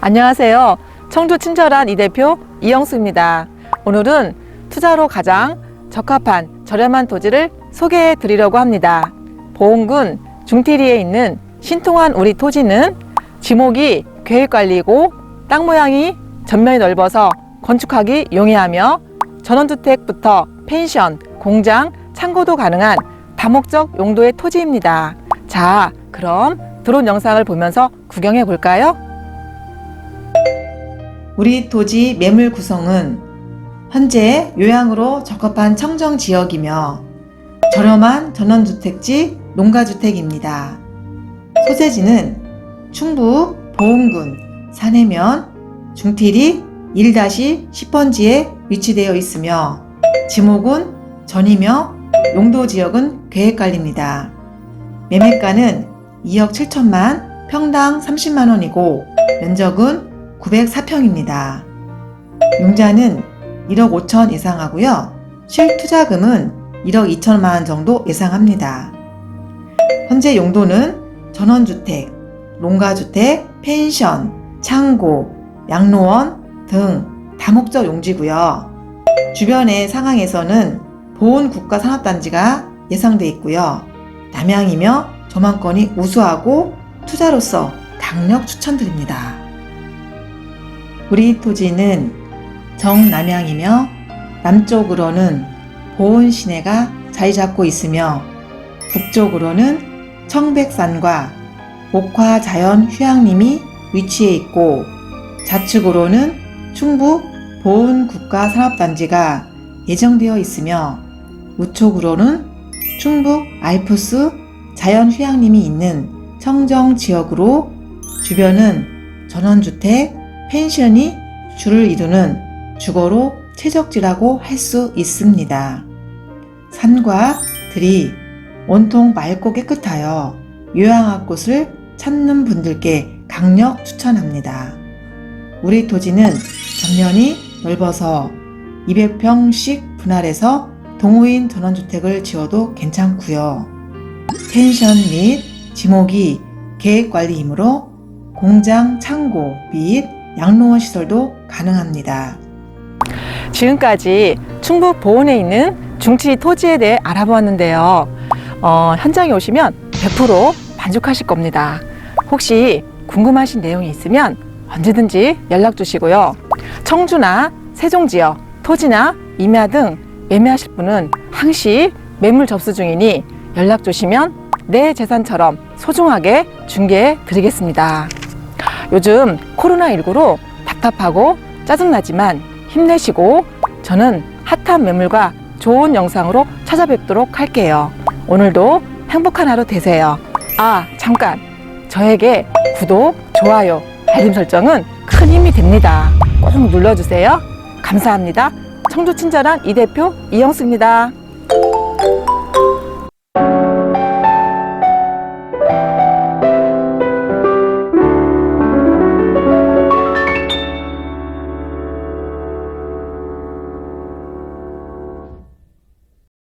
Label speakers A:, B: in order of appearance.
A: 안녕하세요. 청주 친절한 이 대표 이영수입니다. 오늘은 투자로 가장 적합한 저렴한 토지를 소개해 드리려고 합니다. 보은군 중티리에 있는 신통한 우리 토지는 지목이 계획관리고 땅 모양이 전면이 넓어서 건축하기 용이하며 전원주택부터 펜션, 공장, 창고도 가능한 다목적 용도의 토지입니다. 자, 그럼 드론 영상을 보면서 구경해 볼까요? 우리 토지 매물 구성은 현재 요양으로 적합한 청정 지역이며 저렴한 전원주택지 농가주택입니다. 소재지는 충북 보은군 산해면 중티리 1-10번지에 위치되어 있으며 지목은 전이며 용도 지역은 계획관리입니다. 매매가는 2억 7천만 평당 30만 원이고 면적은 904평입니다. 융자는 1억 5천 예상하고요. 실투자금은 1억 2천만 원 정도 예상합니다. 현재 용도는 전원주택, 농가주택, 펜션, 창고, 양로원 등 다목적 용지고요. 주변의 상황에서는 보온 국가 산업단지가 예상돼 있고요. 남양이며 조망권이 우수하고 투자로서 강력 추천드립니다. 우리 토지는 정남향이며 남쪽으로는 보온 시내가 자리 잡고 있으며 북쪽으로는 청백산과 목화 자연 휴양림이 위치해 있고 좌측으로는 충북 보온 국가 산업단지가 예정되어 있으며 우측으로는 충북 알프스 자연 휴양림이 있는 청정 지역으로 주변은 전원주택, 펜션이 줄을 이루는 주거로 최적지라고 할 수 있습니다. 산과 들이 온통 맑고 깨끗하여 요양할 곳을 찾는 분들께 강력 추천합니다. 우리 토지는 전면이 넓어서 200평씩 분할해서 동호인 전원주택을 지어도 괜찮고요. 펜션 및 지목이 계획관리이므로 공장, 창고 및 양로원 시설도 가능합니다. 지금까지 충북 보은에 있는 중치 토지에 대해 알아보았는데요. 어, 현장에 오시면 100% 만족하실 겁니다. 혹시 궁금하신 내용이 있으면 언제든지 연락 주시고요. 청주나 세종 지역, 토지나 임야 등 매매하실 분은 항시 매물 접수 중이니 연락 주시면 내 재산처럼 소중하게 중개해 드리겠습니다. 요즘 코로나19로 답답하고 짜증나지만 힘내시고 저는 핫한 매물과 좋은 영상으로 찾아뵙도록 할게요. 오늘도 행복한 하루 되세요. 아, 잠깐. 저에게 구독, 좋아요, 알림 설정은 큰 힘이 됩니다. 꼭 눌러주세요. 감사합니다. 청주 친절한 이 대표 이영수입니다.